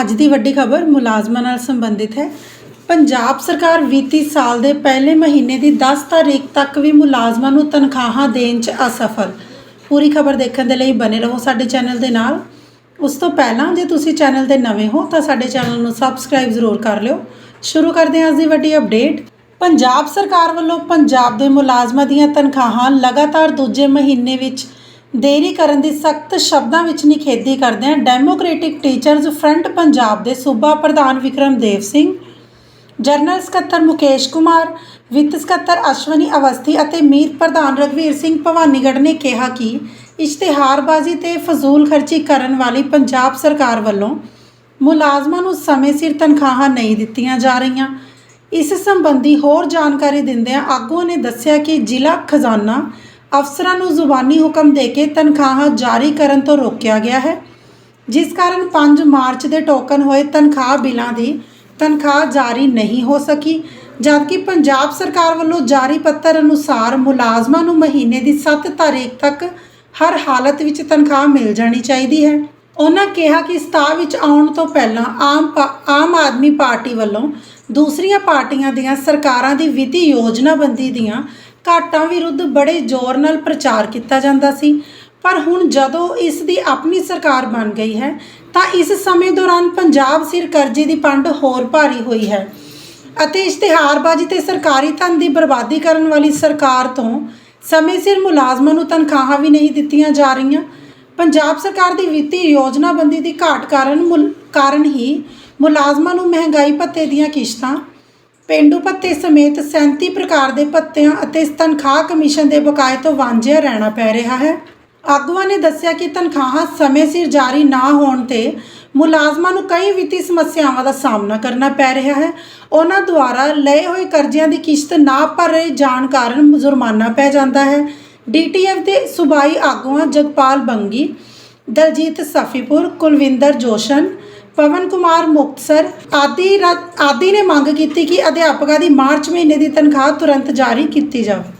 ਅੱਜ ਦੀ ਵੱਡੀ ਖਬਰ ਮੁਲਾਜ਼ਮਾਂ ਨਾਲ ਸੰਬੰਧਿਤ ਹੈ। ਪੰਜਾਬ ਸਰਕਾਰ ਵਿੱਤੀ ਸਾਲ ਦੇ ਪਹਿਲੇ ਮਹੀਨੇ ਦੀ 10 ਤਾਰੀਖ ਤੱਕ ਵੀ ਮੁਲਾਜ਼ਮਾਂ ਨੂੰ ਤਨਖਾਹਾਂ ਦੇਣ 'ਚ ਅਸਫਲ। ਪੂਰੀ ਖਬਰ ਦੇਖਣ ਦੇ ਲਈ ਬਨੇ ਰਹੋ ਸਾਡੇ ਚੈਨਲ ਦੇ ਨਾਲ। ਉਸ ਤੋਂ ਪਹਿਲਾਂ ਜੇ ਤੁਸੀਂ ਚੈਨਲ ਤੇ ਨਵੇਂ ਹੋ ਤਾਂ ਸਾਡੇ ਚੈਨਲ ਨੂੰ ਸਬਸਕ੍ਰਾਈਬ ਜ਼ਰੂਰ ਕਰ ਲਿਓ। ਸ਼ੁਰੂ ਕਰਦੇ ਹਾਂ ਅੱਜ ਦੀ ਵੱਡੀ ਅਪਡੇਟ। ਪੰਜਾਬ ਸਰਕਾਰ ਵੱਲੋਂ ਪੰਜਾਬ ਦੇ ਮੁਲਾਜ਼ਮਾਂ ਦੀਆਂ ਤਨਖਾਹਾਂ ਲਗਾਤਾਰ ਦੂਜੇ ਮਹੀਨੇ ਵਿੱਚ ਦੇਰੀ ਕਰਨ ਦੀ ਸਖਤ ਸ਼ਬਦਾਂ ਵਿੱਚ ਨਿਖੇਧੀ ਕਰਦਿਆਂ ਡੈਮੋਕ੍ਰੈਟਿਕ ਟੀਚਰਜ਼ ਫਰੰਟ ਪੰਜਾਬ ਦੇ ਸੂਬਾ ਪ੍ਰਧਾਨ ਵਿਕਰਮਦੇਵ ਸਿੰਘ ਜਨਰਲ ਸਕੱਤਰ ਮੁਕੇਸ਼ ਕੁਮਾਰ, ਵਿੱਤ ਸਕੱਤਰ ਅਸ਼ਵਨੀ ਅਵਸਥੀ ਅਤੇ ਮੀਤ ਪ੍ਰਧਾਨ ਰਘਵੀਰ ਸਿੰਘ ਭਵਾਨੀਗੜ੍ਹ ਨੇ ਕਿਹਾ ਕਿ ਇਸ਼ਤਿਹਾਰਬਾਜ਼ੀ ਤੇ ਫਜ਼ੂਲ ਖਰਚੀ ਕਰਨ ਵਾਲੀ ਪੰਜਾਬ ਸਰਕਾਰ ਵੱਲੋਂ ਮੁਲਾਜ਼ਮਾਂ ਨੂੰ ਸਮੇਂ ਸਿਰ ਤਨਖਾਹਾਂ ਨਹੀਂ ਦਿੱਤੀਆਂ ਜਾ ਰਹੀਆਂ। ਇਸ ਸੰਬੰਧੀ ਹੋਰ ਜਾਣਕਾਰੀ ਦਿੰਦਿਆਂ ਆਗੂਆਂ ਨੇ ਦੱਸਿਆ ਕਿ ਜ਼ਿਲ੍ਹਾ ਖਜ਼ਾਨਾ ਅਫਸਰਾਂ ਨੂੰ ਜ਼ੁਬਾਨੀ ਹੁਕਮ ਦੇ ਕੇ ਤਨਖਾਹਾਂ ਜਾਰੀ ਕਰਨ ਤੋਂ ਰੋਕਿਆ ਗਿਆ ਹੈ, ਜਿਸ ਕਾਰਨ 5 ਮਾਰਚ ਦੇ ਟੋਕਨ ਹੋਏ ਤਨਖਾਹ ਬਿੱਲਾਂ ਦੀ ਤਨਖਾਹ ਜਾਰੀ ਨਹੀਂ ਹੋ ਸਕੀ, ਜਦਕਿ ਪੰਜਾਬ ਸਰਕਾਰ ਵੱਲੋਂ ਜਾਰੀ ਪੱਤਰ ਅਨੁਸਾਰ ਮੁਲਾਜ਼ਮਾਂ ਨੂੰ ਮਹੀਨੇ ਦੀ 7 ਤਾਰੀਖ ਤੱਕ ਹਰ ਹਾਲਤ ਵਿੱਚ ਤਨਖਾਹ ਮਿਲ ਜਾਣੀ ਚਾਹੀਦੀ ਹੈ। ਉਹਨਾਂ ਕਿਹਾ ਕਿ ਸਤਾਵ ਵਿੱਚ ਆਉਣ ਤੋਂ ਪਹਿਲਾਂ ਆਮ ਪਾ- ਆਮ ਆਦਮੀ ਪਾਰਟੀ ਵੱਲੋਂ ਦੂਸਰੀਆਂ ਪਾਰਟੀਆਂ ਦੀਆਂ ਸਰਕਾਰਾਂ ਦੀ ਵਿੱਤੀ ਯੋਜਨਾਬੰਦੀ ਦੀਆਂ ਘਾਟਾਂ ਵਿਰੁੱਧ ਬੜੇ ਜ਼ੋਰ ਨਾਲ ਪ੍ਰਚਾਰ ਕੀਤਾ ਜਾਂਦਾ ਸੀ। ਪਰ ਹੁਣ ਜਦੋਂ ਇਸ ਦੀ ਆਪਣੀ ਸਰਕਾਰ ਬਣ ਗਈ ਹੈ, ਤਾਂ ਇਸ ਸਮੇਂ ਦੌਰਾਨ ਪੰਜਾਬ ਸਿਰ ਕਰਜ਼ੇ ਦੀ ਪੰਡ ਹੋਰ ਭਾਰੀ ਹੋਈ ਹੈ ਅਤੇ ਇਸ਼ਤਿਹਾਰਬਾਜ਼ੀ ਤੇ ਸਰਕਾਰੀ ਧਨ ਦੀ ਬਰਬਾਦੀ ਕਰਨ ਵਾਲੀ ਸਰਕਾਰ ਤੋਂ ਸਮੇਂ ਸਿਰ ਮੁਲਾਜ਼ਮਾਂ ਨੂੰ ਤਨਖਾਹਾਂ ਵੀ ਨਹੀਂ ਦਿੱਤੀਆਂ ਜਾ ਰਹੀਆਂ। ਪੰਜਾਬ ਸਰਕਾਰ ਦੀ ਵਿੱਤੀ ਯੋਜਨਾਬੰਦੀ ਦੀ ਘਾਟ ਕਾਰਨ ਮੁਲ- ਕਾਰਨ ਹੀ ਮੁਲਾਜ਼ਮਾਂ ਨੂੰ ਮਹਿੰਗਾਈ ਭੱਤੇ ਦੀਆਂ ਕਿਸ਼ਤਾਂ ਪੇਂਡੂ ਭੱਤੇ ਸਮੇਤ 37 ਪ੍ਰਕਾਰ ਦੇ ਭੱਤਿਆਂ ਅਤੇ ਤਨਖਾਹ ਕਮਿਸ਼ਨ ਦੇ ਬਕਾਏ ਤੋਂ ਵਾਂਝਿਆ ਰਹਿਣਾ ਪੈ ਰਿਹਾ ਹੈ। ਆਗੂਆਂ ਨੇ ਦੱਸਿਆ ਕਿ ਤਨਖਾਹਾਂ ਸਮੇਂ ਸਿਰ ਜਾਰੀ ਨਾ ਹੋਣ ਤੇ ਮੁਲਾਜ਼ਮਾਂ ਨੂੰ ਕਈ ਵਿੱਤੀ ਸਮੱਸਿਆਵਾਂ ਦਾ ਸਾਹਮਣਾ ਕਰਨਾ ਪੈ ਰਿਹਾ ਹੈ। ਉਹਨਾਂ ਦੁਆਰਾ ਲਏ ਹੋਏ ਕਰਜ਼ਿਆਂ ਦੀ ਕਿਸ਼ਤ ਨਾ ਭਰ ਰਹੇ ਜਾਣ ਕਾਰਨ ਜੁਰਮਾਨਾ ਪੈ ਜਾਂਦਾ ਹੈ। ਡੀਟੀਐਫ ਦੇ ਸੂਬਾਈ ਆਗੂਆਂ ਜਗਪਾਲ ਬੰਗੀ, ਦਲਜੀਤ ਸਫੀਪੁਰ, ਕੁਲਵਿੰਦਰ ਜੋਸ਼ਨ ਪਵਨ ਕੁਮਾਰ ਮੁਕਤਸਰ ਆਦਿ ਰਾ- ਆਦਿ ਨੇ ਮੰਗ ਕੀਤੀ ਕਿ ਅਧਿਆਪਕਾਂ ਦੀ ਮਾਰਚ ਮਹੀਨੇ ਦੀ ਤਨਖਾਹ ਤੁਰੰਤ ਜਾਰੀ ਕੀਤੀ ਜਾਵੇ।